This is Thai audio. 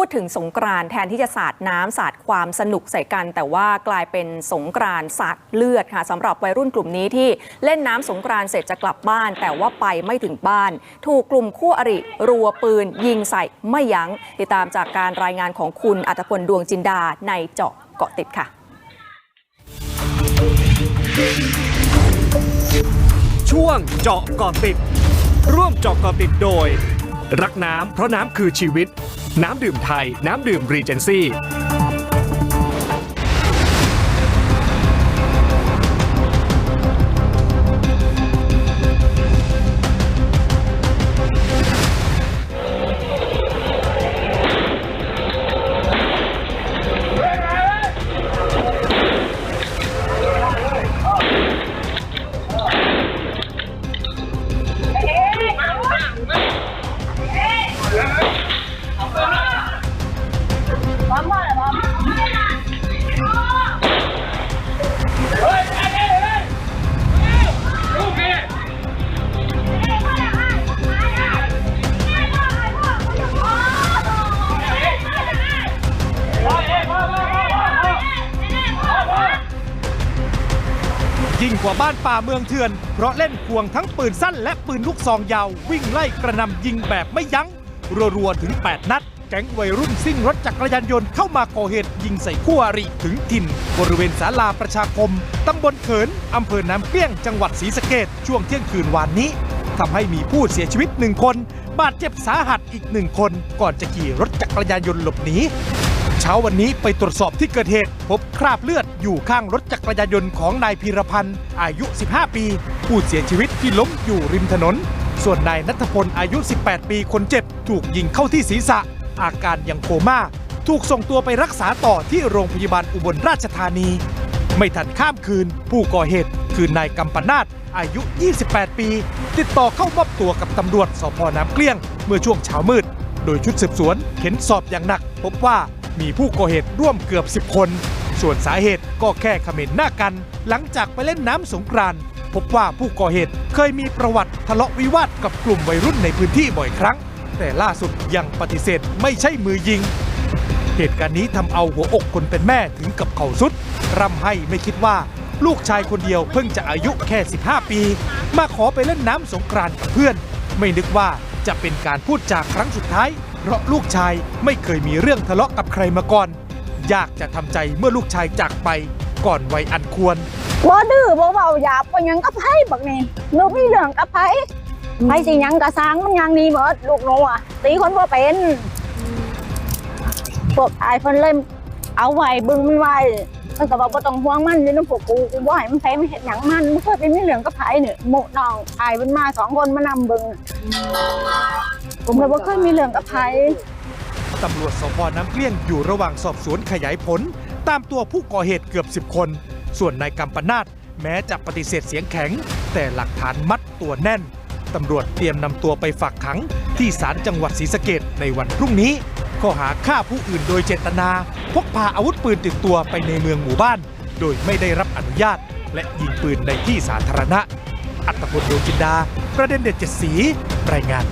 พูดถึงสงกรานแทนที่จะสาดน้ำสาดความสนุกใส่กัน แต่ว่ากลายเป็นสงกรานสาดเลือดค่ะสำหรับวัยรุ่นกลุ่มนี้ที่เล่นน้ำสงกรานเสร็จจะกลับบ้าน แต่ว่าไปไม่ถึงบ้าน ถูกกลุ่มคู่อริรัวปืน ยิงใส่ไม่ยัง้ง ติดตามจากการรายงานของคุณอัตพลดวงจินดาในเจาะเกาะติดค่ะช่วงเจาะเกาะติด ร่วมเจาะเกาะติดโดย รักน้ำเพราะน้ำคือชีวิต น้ำดื่มไทย น้ำดื่มรีเจนซี่ ยิ่งกว่าบ้านป่าเมืองเถื่อน เพราะเล่นควงทั้งปืนสั้นและปืนลูกซองยาว วิ่งไล่กระนำยิงแบบไม่ยัง้ง รัวๆถึง 8 นัด แก๊งวัยรุ่นซิ่งรถจักรยานยนต์เข้ามาก่อเหตุยิงใส่คู่อริถึงถิ่น บริเวณศาลาประชาคมตำบลเขินอำเภอน้ำเกลี้ยงจังหวัดศรีสะเกดช่วงเที่ยงคืนวานนี้ทำให้มีผู้เสียชีวิตหนึ่งคน บาดเจ็บสาหัสอีกหนึ่งคน ก่อนจะขี่รถจักรยานยนต์หลบหนีเช้าวันนี้ไปตรวจสอบที่เกิดเหตุพบคราบเลือด อยู่ข้างรถจักรยานยนต์ของนายพีรพันธ์อายุ 15 ปี ผู้เสียชีวิตที่ล้มอยู่ริมถนน ส่วนนายนัทพลอายุ 18 ปีคนเจ็บ ถูกยิงเข้าที่ศีรษะ อาการยังโคม่า ถูกส่งตัวไปรักษาต่อที่โรงพยาบาลอุบลราชธานี ไม่ทันข้ามคืน ผู้ก่อเหตุคือนายกำปนาตอายุ 28 ปี ติดต่อเข้ามอบตัวกับตำรวจสพน้ำเกลี้ยง เมื่อช่วงเช้ามืด โดยชุดสืบสวนเข็นสอบอย่างหนัก พบว่ามีผู้ก่อเหตุร่วมเกือบ 10 คน ส่วนสาเหตุก็แค่เขม่นหน้ากัน หลังจากไปเล่นน้ำสงกรานต์พบว่าผู้ก่อเหตุเคยมีประวัติทะเลาะวิวาทกับกลุ่มวัยรุ่นในพื้นที่บ่อยครั้ง แต่ล่าสุดยังปฏิเสธไม่ใช่มือยิง เหตุการณ์นี้ทำเอาหัวอกคนเป็นแม่ถึงกับเข่าสุดร่ำให้ไม่คิดว่าลูกชายคนเดียวเพิ่งจะอายุแค่ 15 ปี มาขอไปเล่นน้ำสงกรานต์กับเพื่อน ไม่นึกว่าจะเป็นการพูดจากครั้งสุดท้าย เพราะลูกชายไม่เคยมีเรื่องทะเลาะกับใครมาก่อน ยากจะทำใจเมื่อลูกชายจากไปก่อนวัยอันควรบ่ดื้อบ่เบาหยาบบ่หยังกับไผบักนี่หนูมีเรื่องกับไผไผสิหยังก็สร้างมันหยังนี่หมดลูกหนูอะตีคนบ่เป็นพวกอายเพิ่นเลยเอาไว้บึงมันไว้เพิ่นก็บอกบ่ต้องห่วงมันนี่น้ำพวกกูกูบ่ให้มันไผมันเฮ็ดหยังมันบ่เคยเป็นมีเรื่องกับไผนี่หมู่น้องอายเพิ่นมาสองคนมานำเบิ่งผมก็บ่เคยมีเรื่องกับไผ ตำรวจสพน้ำเกลี้ยงอยู่ระหว่างสอบสวนขยายผล ตามตัวผู้ก่อเหตุเกือบ 10 คน ส่วนนายกำปนาตแม้จะปฏิเสธเสียงแข็ง แต่หลักฐานมัดตัวแน่น ตำรวจเตรียมนำตัวไปฝากขัง ที่ศาลจังหวัดศรีสะเกดในวันพรุ่งนี้ ข้อหาฆ่าผู้อื่นโดยเจตนา พกพาอาวุธปืนติดตัวไปในเมืองหมู่บ้าน โดยไม่ได้รับอนุญาต และยิงปืนในที่สาธารณะ อัตพลดวงจินดา ประเด็นเด็ดเจ็ดสี รายงาน